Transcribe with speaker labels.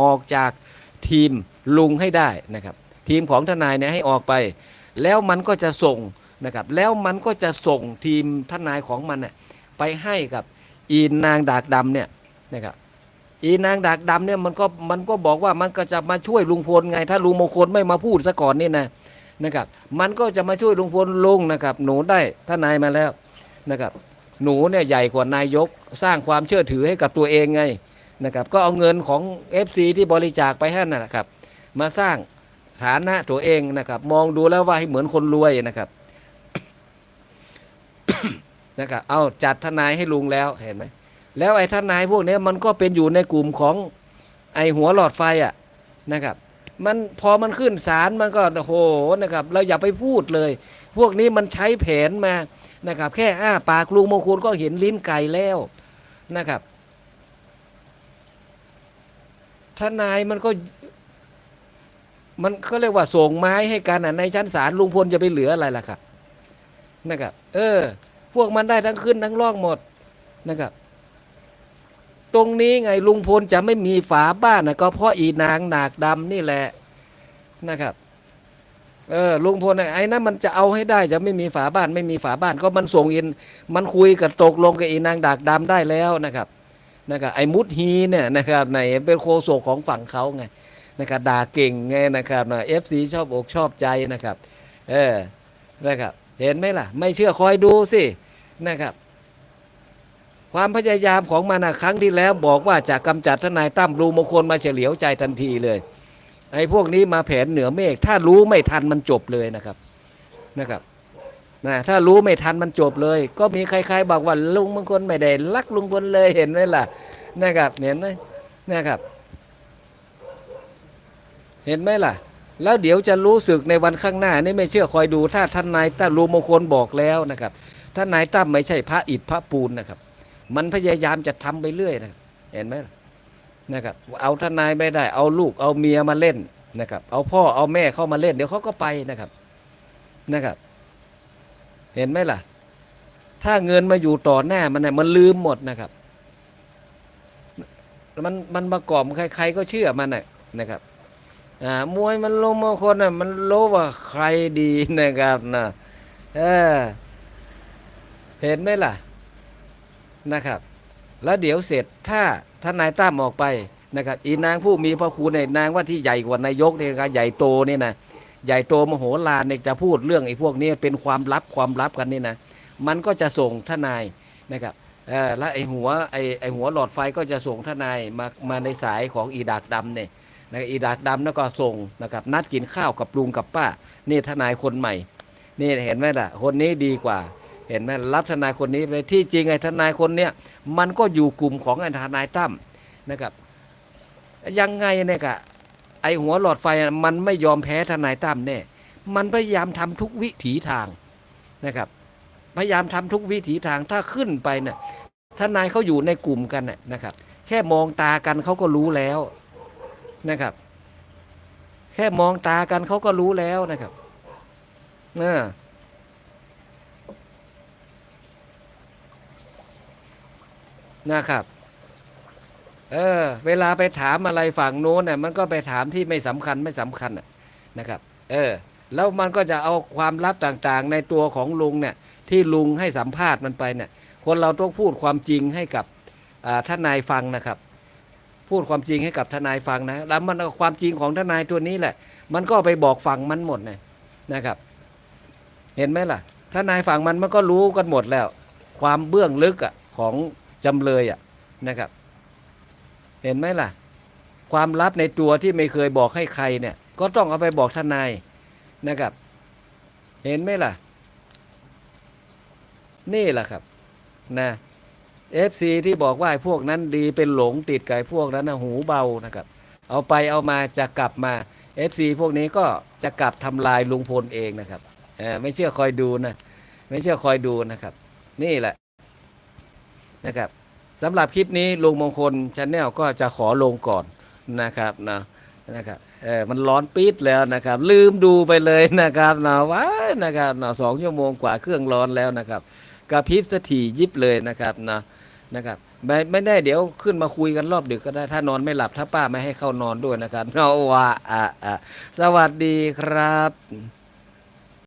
Speaker 1: ออกจากทีมลุงให้ได้นะครับ ทีมของทนายเนี่ยให้ออกไป แล้วมันก็จะส่งนะครับ แล้วมันก็จะส่งทีมทนายของมันเนี่ยไปให้กับอีนางดากดำเนี่ยนะครับอีนางดากดำเนี่ยมันก็มันก็บอกว่ามันก็จะมาช่วยลุงพลไง ถ้าลุงมงคลไม่มาพูดซะก่อนนี่นะนะครับ มันก็จะมาช่วยลุงพลลุงนะครับ หนูได้ทนายมาแล้วนะครับ หนูเนี่ยใหญ่กว่านายกสร้างความเชื่อถือให้กับตัวเองไง นะครับก็เอาเงินของ FC ที่บริจาคไปให้นั่นนะครับ มาสร้างฐานะตัวเองนะครับ มองดูแล้วว่าให้เหมือนคนรวยนะครับนะครับเอาจัดทนายให้ลุงแล้วเห็นไหมแล้วไอ้ทนายพวกนี้มันก็เป็นอยู่ในกลุ่มของไอ้หัวหลอดไฟอะนะครับ มันพอมันขึ้นศาลมันก็โอ้โหนะครับ เราอย่าไปพูดเลย พวกนี้มันใช้แผนมานะครับ แค่อ้าปากลุงมงคลก็เห็นลิ้นไก่แล้วนะครับ ทนายมันก็ มันก็เรียกว่าส่งไม้ให้กันอะในชั้นศาลลุงพลจะไปเหลืออะไรล่ะครับนะครับ เออ พวกมันได้ทั้งขึ้นทั้งล่องหมดนะครับ ตรงนี้ไงลุงพลจะไม่มีฝาบ้านนะก็เพราะอีนางหนากดำนี่แหละนะครับเออลุงพลไอ้นั่นมันจะเอาให้ได้จะไม่มีฝาบ้าน ไม่มีฝาบ้าน ก็มันส่งอิน มันคุยกับตกลงกับอีนางดากดำได้แล้วนะครับ นะครับไอ้มุดฮีเนี่ยนะครับไหนเป็นโคโซของฝั่งเขาไงนะครับด่าเก่งไงนะครับนะเอฟซีชอบอกชอบใจนะครับ เออนะครับเห็นไหมล่ะ ไม่เชื่อคอยดูสินะครับ ความพยายามของมันนะครั้งที่แล้วบอกว่าจะกำจัดทนายตั้มรูมงคลมาเฉลียวใจทันทีเลยไอ้พวกนี้มาแผนเหนือเมฆถ้ารู้ไม่ทันมันจบเลยนะครับนะครับ นะถ้ารู้ไม่ทันมันจบเลย ก็มีใครๆบอกว่าลุงมงคลไม่ได้รักลุงพลเลยเห็นไหมล่ะนะครับเห็นไหมนะครับ เห็นไหมล่ะ แล้วเดี๋ยวจะรู้สึกในวันข้างหน้านี่ไม่เชื่อคอยดู ถ้าท่านนายตั้มรูมงคลบอกแล้วนะครับท่านนายตั้มไม่ใช่พระอิฐพระปูนนะครับ มันพยายามจะทำไปเรื่อยนะเห็นไหมนะครับ เอาท่านายไม่ได้ เอาลูกเอาเมียมาเล่นนะครับ เอาพ่อเอาแม่เข้ามาเล่น เดี๋ยวเขาก็ไปนะครับนะครับ เห็นไหมล่ะ ถ้าเงินมาอยู่ต่อหน้ามันเนี่ยมันลืมหมดนะครับ มันมันประกอบใคร ๆ ก็เชื่อมันน่ะนะครับอ่ามวยมันลงมาคนน่ะมันรู้ว่าใครดีนะครับนะเออเห็นไหมล่ะนะครับ แล้วเดี๋ยวเสร็จถ้าท่านนายตั้มออกไปนะครับอีนางผู้มีพระคุณในนางว่าที่ใหญ่กว่านายกเนี่ยครับใหญ่โตเนี่ยนะ ใหญ่โตมโหฬารเนี่ยจะพูดเรื่องไอ้พวกนี้เป็นความลับความลับกันนี่นะมันก็จะส่งทนายนะครับเออแล้วไอ้หัวไอ้ไอ้หัวหลอดไฟก็จะส่งทนายมามาในสายของอีดากดำเนี่ยนะอีดากดำแล้วก็ส่งนะครับนัดกินข้าวกับลุงกับป้านี่ทนายคนใหม่นี่เห็นไหมล่ะคนนี้ดีกว่า เห็นไหมรับทนายคนนี้ไปที่จริงไอ้ทนายคนเนี้ยมันก็อยู่กลุ่มของไอ้ทนายตั้มนะครับยังไงเนี่ยกะ ไอหัวหลอดไฟมันไม่ยอมแพ้ทนายตั้มแน่ มันพยายามทำทุกวิถีทางนะครับ พยายามทำทุกวิถีทางถ้าขึ้นไปเนี่ยทนายเขาอยู่ในกลุ่มกันนะนะครับ แค่มองตากันเขาก็รู้แล้วนะครับ แค่มองตากันเขาก็รู้แล้วนะครับเออนะครับ เออ เวลาไปถามอะไรฝั่งโน้นเนี่ยมันก็ไปถามที่ไม่สำคัญไม่สำคัญนะครับ เออ แล้วมันก็จะเอาความลับต่างๆ ในตัวของลุงเนี่ยที่ลุงให้สัมภาษณ์มันไปเนี่ย คนเราต้องพูดความจริงให้กับอ่าทนายฟังนะครับ พูดความจริงให้กับทนายฟังนะ แล้วมันความจริงของทนายตัวนี้แหละ มันก็ไปบอกฝั่งมันหมดเลยนะครับ เห็นไหมล่ะทนายฝั่งมันมันก็รู้กันหมดแล้ว ความเบื้องลึกอะของจำเลยอะนะครับ เห็นไหมล่ะ ความลับในตัวที่ไม่เคยบอกให้ใครเนี่ย ก็ต้องเอาไปบอกทนายนะครับ เห็นไหมล่ะ นี่แหละครับ นะเอฟซีที่บอกว่าไอ้พวกนั้นดีเป็นหลงติดกับไอ้พวกนั้นนะหูเบานะครับ เอาไปเอามาจะกลับมาเอฟซีพวกนี้ก็จะกลับทำลายลุงพลเองนะครับเออไม่เชื่อคอยดูนะ ไม่เชื่อคอยดูนะครับ นี่แหละนะครับ สำหรับคลิปนี้ลุงมงคลชาแนลก็จะขอลงก่อนนะครับนะนะครับเออมันร้อนปี๊ดแล้วนะครับ ลืมดูไปเลยนะครับนะว้านะครับนะสองชั่วโมงกว่าเครื่องร้อนแล้วนะครับกระพริบสถียิบเลยนะครับนะนะครับไม่ไม่ได้เดี๋ยวขึ้นมาคุยกันรอบดึกก็ได้ถ้านอนไม่หลับถ้าป้าไม่ให้เข้านอนด้วยนะครับเอาว่าอะอะสวัสดีครับ